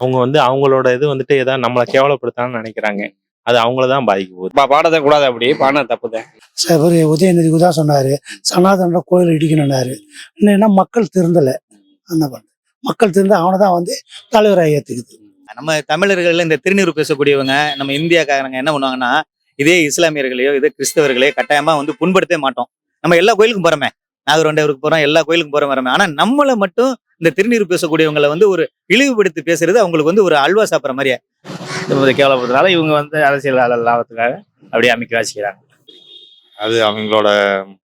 அவங்க வந்து அவங்களோட இது வந்துட்டு ஏதாவது நம்மளை கேவலப்படுத்தான்னு நினைக்கிறாங்க. அது அவங்கள தான் பாதிக்க போகுது. பா- பாடத்தை கூடாது அப்படி. பாடின தப்பு தான் இவர் உதயநிதி தான் சொன்னார் சனாதன கோயில் இடிக்கணும்னாரு. இன்னும் மக்கள் திருந்தலை. என்ன பண்ணுறது மக்கள் திருந்த அவனை தான் வந்து தலைவராக ஏற்றுக்குது நம்ம தமிழர்கள் இந்த திருநீர் பேசக்கூடியவங்க நம்ம இந்தியாக்காரங்க என்ன பண்ணுவாங்கன்னா இதே இஸ்லாமியர்களையோ இதே கிறிஸ்தவர்களையோ கட்டாயமா வந்து புண்படுத்தவே மாட்டோம். நம்ம எல்லா கோயிலுக்கும் போறோமே. நாகர்கொண்டையூருக்கு போறோம் எல்லா கோயிலுக்கும் போறோம் வரமே ஆனா நம்மளை மட்டும் இந்த திருநீர் பேசக்கூடியவங்களை வந்து ஒரு இழிவுபடுத்தி பேசுறது அவங்களுக்கு வந்து ஒரு அல்வா சாப்பிட்ற மாதிரியே? கேவலப்படுறதுனால இவங்க வந்து அரசியல் லாபத்துக்காக அப்படியே அமைக்க வாசிக்கிறாங்க அது அவங்களோட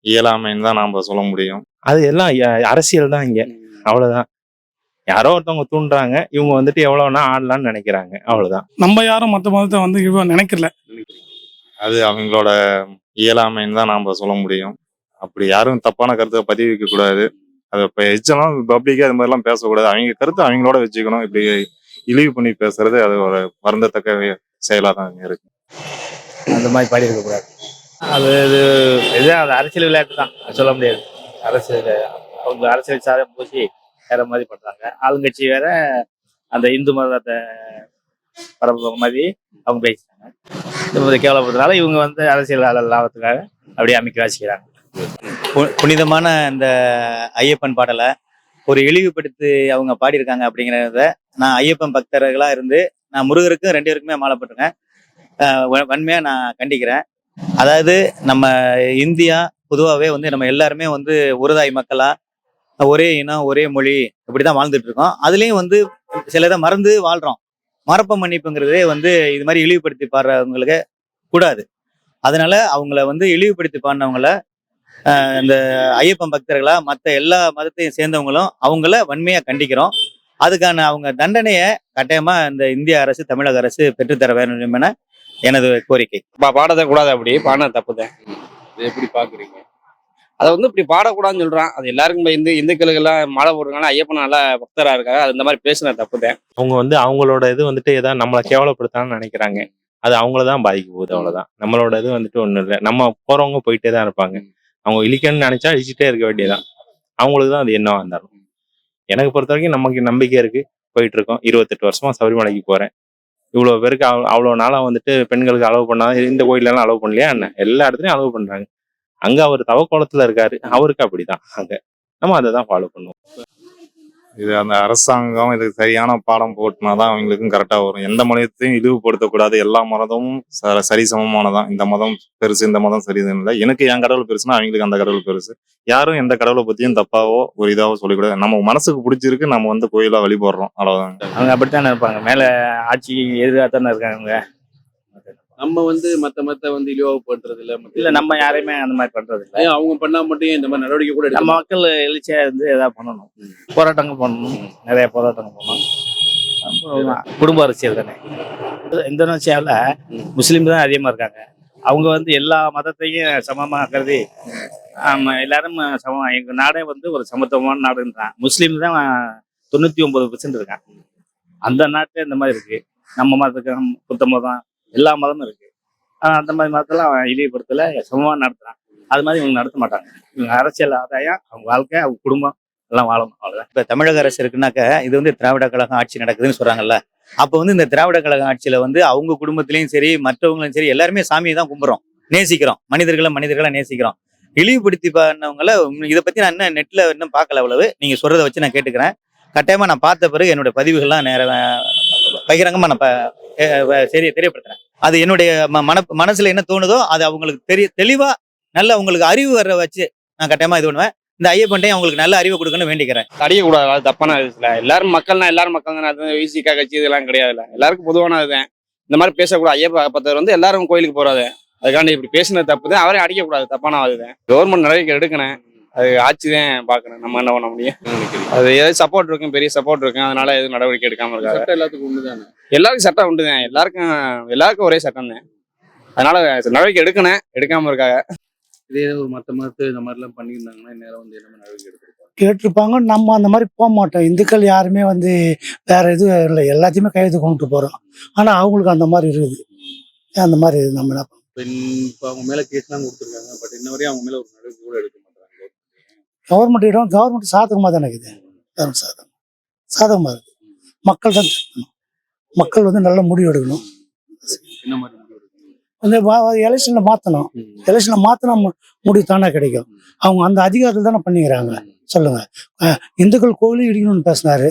இயலாமைன்னு தான் நாம சொல்ல முடியும். அது எல்லாம் அரசியல் தான் இங்க. அவ்வளவுதான். யாரோ ஒருத்தவங்க தூண்டுறாங்க இவங்க வந்துட்டு எவ்வளவுனா ஆடலாம்னு நினைக்கிறாங்க. அவ்வளவுதான். நம்ம யாரும் மற்ற மதத்தை வந்து இவ்வளோ நினைக்கல. அது அவங்களோட இயலாமைன்னு தான் நாம சொல்ல முடியும். அப்படி யாரும் தப்பான கருத்தை பதிவிக்க கூடாது. அது இப்போ எச்சலாம் பப்ளிக்காக அது மாதிரிலாம் பேசக்கூடாது. அவங்க கருத்தை அவங்களோட வச்சுக்கணும். இப்படி இழிவு பண்ணி பேசுறது அது ஒரு வருந்தத்தக்க செயலாக தான் இருக்கு. அந்த மாதிரி பாடி இருக்கக்கூடாது அது இது இது அது அரசியல் விளையாட்டு தான். சொல்ல முடியாது. அரசியல் அவங்க அரசியல் சாதம் பூசி வேற மாதிரி பண்றாங்க. ஆளுங்கட்சி வேற அந்த இந்து மதத்தை பரப்புற மாதிரி அவங்க பேசுறாங்க இந்த மாதிரி கேவலப்படுறதுனால இவங்க வந்து அரசியல் லாபத்துக்காக அப்படியே அமைக்க வாசிக்கிறாங்க புனிதமான இந்த ஐயப்பன் பாடலை ஒரு இழிவுபடுத்தி அவங்க பாடியிருக்காங்க அப்படிங்கிறத நான் ஐயப்பன் பக்தர்களாக இருந்து நான் முருகருக்கும் ரெண்டு பேருக்குமே மாலைப்பட்டிருக்கேன் வன்மையாக நான் கண்டிக்கிறேன். அதாவது நம்ம இந்தியா பொதுவாகவே வந்து நம்ம எல்லாருமே வந்து ஒருதாய் மக்களாக ஒரே இனம் ஒரே மொழி இப்படிதான் வாழ்ந்துட்டு இருக்கோம் அதுலயும் வந்து சிலதை மறந்து வாழ்றோம். மறப்ப மன்னிப்புங்கிறதே வந்து இது மாதிரி இழிவுபடுத்தி பாடுறவங்களுக்கு கூடாது. அதனால அவங்கள வந்து இழிவுபடுத்தி பாடினவங்கள இந்த ஐயப்பன் பக்தர்களா மற்ற எல்லா மதத்தையும் சேர்ந்தவங்களும் அவங்கள வன்மையா கண்டிக்கிறோம். அதுக்கான அவங்க தண்டனையை கட்டாயமா இந்த இந்திய அரசு தமிழக அரசு பெற்றுத்தர வேண்டும் என எனது கோரிக்கை. பா- பாடத்தை கூடாது அப்படி. பாடின தப்பு தான் எப்படி பாக்குறீங்க? அதை வந்து இப்படி பாடக்கூடாதுன்னு சொல்றான். அது எல்லாருக்கும் இந்து இந்துக்களுக்கு எல்லாம் மாலை போடுறதுனால ஐயப்பன் நல்லா பக்தரா இருக்காங்க. அது இந்த மாதிரி பேசின தப்பு தான் அவங்க வந்து அவங்களோட இது வந்துட்டு ஏதாவது நம்மளை கேவலப்படுத்தான்னு நினைக்கிறாங்க. அது அவங்கள தான் பாதிக்க போகுது அவ்வளவுதான். நம்மளோட இது வந்துட்டு ஒண்ணும் இல்லை. நம்ம போறவங்க போயிட்டே தான் இருப்பாங்க. அவங்க இழிக்கணும்னு நினைச்சா இழிச்சிட்டே இருக்க வேண்டியதான் அவங்களுக்கு தான் அது என்னவா இருந்தாலும். எனக்கு பொறுத்த வரைக்கும் நமக்கு நம்பிக்கை இருக்கு. போயிட்டு இருக்கோம் இருபத்தெட்டு வருஷமா சபரிமலைக்கு போறேன். இவ்வளவு பேருக்கு அவ்- அவ்வளவு நாளா வந்துட்டு பெண்களுக்கு அலோவ் பண்ணாத இந்த கோயில்ல எல்லாம் அலோவ் பண்ணலையா என்ன? எல்லா இடத்துலயும் அலோவ் பண்றாங்க. அங்க அவர் தவக்கோலத்துல இருக்காரு. அவருக்கு அப்படிதான். அங்க. நம்ம அதை தான் ஃபாலோ பண்ணுவோம். இது அந்த அரசாங்கம் இதுக்கு சரியான பாடம் போட்டுனா தான் அவங்களுக்கும் கரெக்டாக வரும். எந்த மதத்தையும் இழிவுபடுத்தக்கூடாது. எல்லா மதமும் ச- சரிசமமானதான். இந்த மதம் பெருசு இந்த மதம் சரிதுன்னு இல்லை. எனக்கு என் கடவுள் பெருசுனா அவங்களுக்கு அந்த கடவுள் பெருசு. யாரும் எந்த கடவுளை பற்றியும் தப்பாவோ ஒரு இதாவோ சொல்லிக்கூடாது. நம்ம மனசுக்கு பிடிச்சிருக்கு நம்ம வந்து கோயிலாக வழிபடுறோம். அவ்வளோதாங்க அவங்க அப்படித்தானே இருப்பாங்க மேலே ஆட்சி எதிராக தானே இருக்காங்க நம்ம வந்து மத்த மத்த வந்து இழிவுபடுத்துறது இல்ல மத்த- இல்ல நம்ம யாரையுமே அந்த மாதிரி பண்றது இல்ல அவங்க பண்ணா மட்டும் இந்த மாதிரி நடவடிக்கை கூட நம்ம மக்கள் எழுச்சியா இருந்து ஏதாவது பண்ணணும். போராட்டங்கள் பண்ணணும். நிறைய போராட்டங்கள் பண்ணணும். குடும்ப அரசியல் தானே. இந்தோனேசியாவில் முஸ்லீம் தான் அதிகமாக இருக்காங்க. அவங்க வந்து எல்லா மதத்தையும் சமமாக கருதி எல்லாரும் சமம். எங்க நாடே வந்து ஒரு சமத்துவமான நாடுன்றான் முஸ்லீம் தான் தொண்ணூத்தி ஒன்பது பெர்சன்ட் இருக்கான் அந்த நாட்டு இந்த மாதிரி இருக்கு. நம்ம மதத்துக்கு புத்த மதம் எல்லா மதமும் இருக்கு. ஆனால் அந்த மாதிரி மதத்தெல்லாம் அவன் இழிவுபடுத்தல சமமாக நடத்துறான். அது மாதிரி இவங்க நடத்த மாட்டாங்க. இவங்க அரசியல் ஆதாயம் அவங்க வாழ்க்கை அவங்க குடும்பம் எல்லாம் வாழணும் அவ்வளோதான் இப்போ தமிழக அரசு இருக்குனாக்க இது வந்து திராவிட கழகம் ஆட்சி நடக்குதுன்னு சொல்றாங்கல்ல. அப்போ வந்து இந்த திராவிட கழக ஆட்சியில வந்து அவங்க குடும்பத்திலையும் சரி மற்றவங்களும் சரி எல்லாருமே சாமியை தான் கும்பிட்றோம். நேசிக்கிறோம். மனிதர்களை மனிதர்களை நேசிக்கிறோம். இழிவுபடுத்தி பண்ணவங்கள இதை பத்தி நான் இன்னும் நெட்ல இன்னும் பார்க்கல அவ்வளவு. நீங்க சொல்றதை வச்சு நான் கேட்டுக்கிறேன். கட்டாயமாக நான் பார்த்த பிறகு என்னோட பதிவுகள்லாம் நேர பகிரங்கமா நான் சரி தெரியப்படுத்துறேன். அது என்னுடைய ம- மன மனசுல என்ன தோணுதோ அது அவங்களுக்கு தெரிய தெளிவா நல்ல உங்களுக்கு அறிவு வர வச்சு நான் கட்டாயமா இது பண்ணுவேன். இந்த ஐயப்பன்ட்டையும் அவங்களுக்கு நல்ல அறிவு கொடுக்கணும்னு வேண்டிக்கிறேன். தடியக்கூடாது கூடாது தப்பான விஷயம் எல்லாரும் மக்கள்னா எல்லாரும் மக்கள் தானே அது விசிகா கட்சி இதெல்லாம் கிடையாதுல்ல எல்லாருக்கும் பொதுவான இதுதான். இந்த மாதிரி பேசக்கூடாது. ஐயப்ப பத்தவர் வந்து எல்லாரும் கோயிலுக்கு போறாது. அதுக்காண்டி இப்படி பேசினது தப்பு தான். அவரையும் அடிக்கக்கூடாது. தப்பான அதுதான் கவர்மெண்ட் நடவடிக்கை எடுக்கணும். அது ஆட்சி தான் பார்க்கணும். நம்ம என்ன பண்ண முடியும்? அது ஏதாவது சப்போர்ட் இருக்கும் பெரிய சப்போர்ட் இருக்கும். அதனால எதுவும் நடவடிக்கை எடுக்காம இருக்காங்க. சட்டம் எல்லாத்துக்கும் ஒண்ணுதானே எல்லாருக்கும் சட்டம் உண்டு தான் எல்லாருக்கும் எல்லாருக்கும் ஒரே சட்டம் தான். அதனால நடவடிக்கை எடுக்கணும். எடுக்காம இருக்காங்க. இதே ஒரு மத்த மதத்து இந்த மாதிரி எல்லாம் பண்ணியிருந்தாங்கன்னா நேரம் வந்து என்ன நடவடிக்கை எடுத்திருப்பாங்க. கேட்டிருப்பாங்க. நம்ம அந்த மாதிரி போக மாட்டோம். இந்துக்கள் யாருமே வந்து வேற எதுவும் இல்லை. எல்லாத்தையுமே கையெழுத்து கொண்டு போகிறோம் ஆனால் அவங்களுக்கு அந்த மாதிரி இருக்குது. அந்த மாதிரி நம்ம என்ன இப்ப அவங்க மேல கேஸ்லாம் கொடுத்துருக்காங்க. பட் இன்ன வரையும் அவங்க மேல ஒரு நடவடிக்கை கூட எடுக்க கவர்மெண்ட் இடம் கவர்மெண்ட் சாதகமாக தானே இருக்குது? கவர்மெண்ட் சாதகம். சாதகமாக இருக்குது மக்கள் தான் மக்கள் வந்து நல்ல முடிவு எடுக்கணும்? அந்த எலெக்ஷனில் மாற்றணும். எலெக்ஷனில் மாற்றினா முடிவு தானே கிடைக்கும். அவங்க அந்த அதிகாரத்தில் தானே பண்ணிக்கிறாங்க. சொல்லுங்க. அஹ் இந்துக்கள் கோவிலும் இடிக்கணும்னு பேசினாரு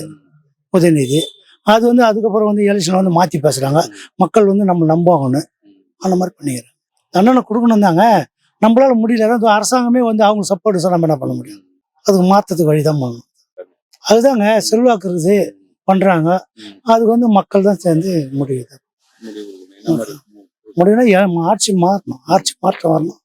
உதயநிதி. அது வந்து அதுக்கப்புறம் வந்து எலெக்ஷன் வந்து மாற்றி பேசுகிறாங்க மக்கள் வந்து நம்ம நம்புவாங்கன்னு அந்த மாதிரி பண்ணிக்கிறாங்க. தண்டனை கொடுக்கணும் தாங்க நம்மளால முடியல. இந்த அரசாங்கமே வந்து அவங்க சப்போர்ட் நம்ம என்ன பண்ண முடியும்? அதுக்கு மாற்றத்துக்கு வழி தான் பண்ணணும் அதுதாங்க செல்வாக்கு இருக்குது. பண்ணுறாங்க அதுக்கு வந்து மக்கள் தான் சேர்ந்து முடியுது முடியும்னா ஆட்சி மாறணும். ஆட்சி மாற்றம் வரணும்.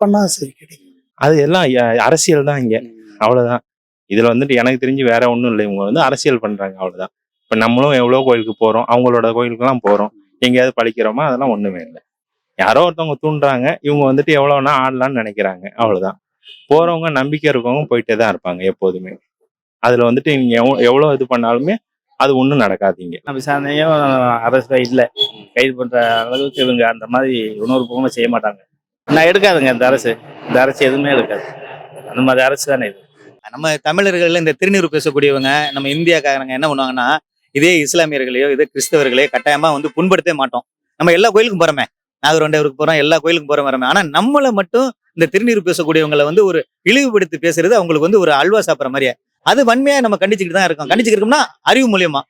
பண்ணா சரி கிடைக்கும். அது எல்லாம் அரசியல் தான் இங்க. அவ்வளவுதான். இதுல வந்துட்டு எனக்கு தெரிஞ்சு வேற ஒண்ணும் இல்லை. இவங்க வந்து அரசியல் பண்றாங்க. அவ்வளவுதான். இப்ப நம்மளும் எவ்வளவு கோயிலுக்கு போறோம்? அவங்களோட கோயிலுக்கெல்லாம் போறோம். எங்கேயாவது பழிக்கிறோமா? அதெல்லாம் ஒண்ணுமே இல்லை. யாரோ ஒருத்தவங்க தூண்டுறாங்க இவங்க வந்துட்டு எவ்வளவுனா ஆடலாம்னு நினைக்கிறாங்க அவ்வளவுதான். போறவங்க நம்பிக்கை இருக்கவங்க போயிட்டே தான் இருப்பாங்க எப்போதுமே. அதுல வந்துட்டு நீங்க எவ்வ- எவ்வளவு இது பண்ணாலுமே அது ஒண்ணும் நடக்காதீங்க. நம்ம விசாரணையும் அரசு இல்லை கைது பண்ற அளவுக்கு இவங்க அந்த மாதிரி உணர்வுபூர்வமா செய்ய மாட்டாங்க. நான் எடுக்காதுங்க இந்த அரசு. இந்த அரசு எதுவுமே எடுக்காது. அந்த மாதிரி அரசு தானே இது. நம்ம தமிழர்கள் இந்த திருநீர் பேசக்கூடியவங்க நம்ம இந்தியாக்காரங்க என்ன பண்ணுவாங்கன்னா இதே இஸ்லாமியர்களையோ இதே கிறிஸ்தவர்களையோ கட்டாயமா வந்து புண்படுத்தவே மாட்டோம். நம்ம எல்லா கோயிலுக்கும் போறோமே. நாகர்கொண்டையூருக்கு போறோம் எல்லா கோயிலுக்கும் போறோம் வரமே ஆனா நம்மளை மட்டும் இந்த திருநீர் பேசக்கூடியவங்களை வந்து ஒரு இழிவுபடுத்தி பேசுறது அவங்களுக்கு வந்து ஒரு அல்வா சாப்பிட்ற மாதிரியே? அது வன்மையா நம்ம கண்டிச்சுக்கிட்டு தான் இருக்கோம். கண்டிச்சுக்கிறோம்னா அறிவு மூலியமா.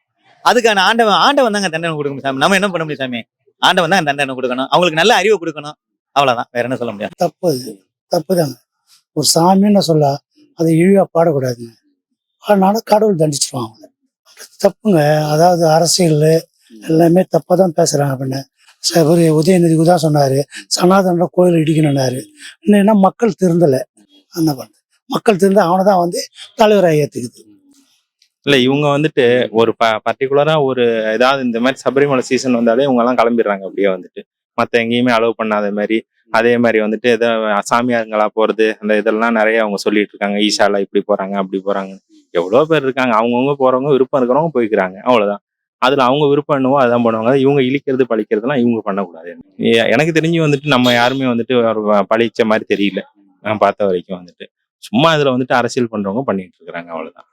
அதுக்கான ஆண்டவன் ஆண்டவன் தாங்க தண்டனை கொடுக்கணும் சாமி. நம்ம என்ன பண்ண முடியும் சாமி? ஆண்டவன் தான் தண்டனை கொடுக்கணும். அவங்களுக்கு நல்ல அறிவை கொடுக்கணும். அவ்வளவுதான். வேற என்ன சொல்ல முடியாது தப்பு. அது தப்பு தாங்க. ஒரு சாமின்னு சொல்ல அதை இழிவா பாடக்கூடாதுங்க. அதனால கடவுள் தண்டிச்சிருவாங்க. தப்புங்க. அதாவது அரசியல் எல்லாமே தப்பாக தான் பேசுகிறாங்க அப்படின்னு. இவர் உதயநிதிக்கு தான் சொன்னார். சனாதன கோயில் இடிக்கணும்னாரு. என்னன்னா மக்கள் திருந்தலை. அந்த பண்ணுறது மக்கள் திருந்த அவனை தான் வந்து தலைவராக ஏற்றுக்குது இல்லை இவங்க வந்துட்டு ஒரு ப பர்டிகுலராக ஒரு ஏதாவது இந்த மாதிரி சபரிமலை சீசன் வந்தாலே இவங்கெல்லாம் கிளம்பிடுறாங்க அப்படியே வந்துட்டு. மற்ற எங்கேயுமே அலோவ் பண்ணாத மாதிரி. அதே மாதிரி வந்துட்டு ஏதோ சாமியாருங்களா போகிறது அந்த இதெல்லாம் நிறைய அவங்க சொல்லிட்டு இருக்காங்க. ஈஷால இப்படி போகிறாங்க அப்படி போகிறாங்க எவ்வளோ பேர் இருக்காங்க. அவங்கவுங்க போகிறவங்க விருப்பம் இருக்கிறவங்க போய்க்கிறாங்க. அவ்வளோதான் அதுல அவங்க விருப்பம் என்னவோ அதான் பண்ணுவாங்க. இவங்க இழிக்கிறது பழிக்கிறதுலாம் இவங்க பண்ணக்கூடாது. எனக்கு தெரிஞ்சு வந்துட்டு நம்ம யாருமே வந்துட்டு பழிச்ச மாதிரி தெரியல. நான் பார்த்த வரைக்கும் வந்துட்டு. சும்மா இதுல வந்துட்டு அரசியல் பண்றவங்க பண்ணிட்டு இருக்காங்க அவ்வளவுதான்.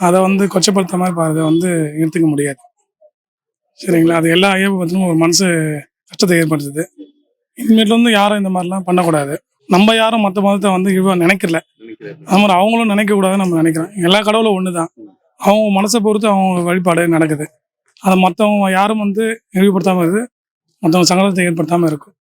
அதை வந்து கொச்சப்படுத்த மாதிரி அதை வந்து எடுத்துக்க முடியாது. சரிங்களா? அது எல்லா ஐயப்ப பத்தினும் ஒரு மனசு கஷ்டத்தை ஏற்படுத்துது. இனிமேல் வந்து யாரும் இந்த மாதிரிலாம் பண்ணக்கூடாது. நம்ம யாரும் மற்ற மதத்தை வந்து இவ்வளோ நினைக்கல. அது மாதிரி அவங்களும் நினைக்க கூடாதுன்னு நம்ம நினைக்கிறோம். எல்லா கடவுளும் ஒன்று தான் அவங்க மனசை பொறுத்து அவங்க வழிபாடு நடக்குது. அதை மற்றவங்க யாரும் வந்து இழிவுபடுத்தாமல் இருக்குது மற்றவங்க சங்கடத்தை ஏற்படுத்தாமல் இருக்கும்.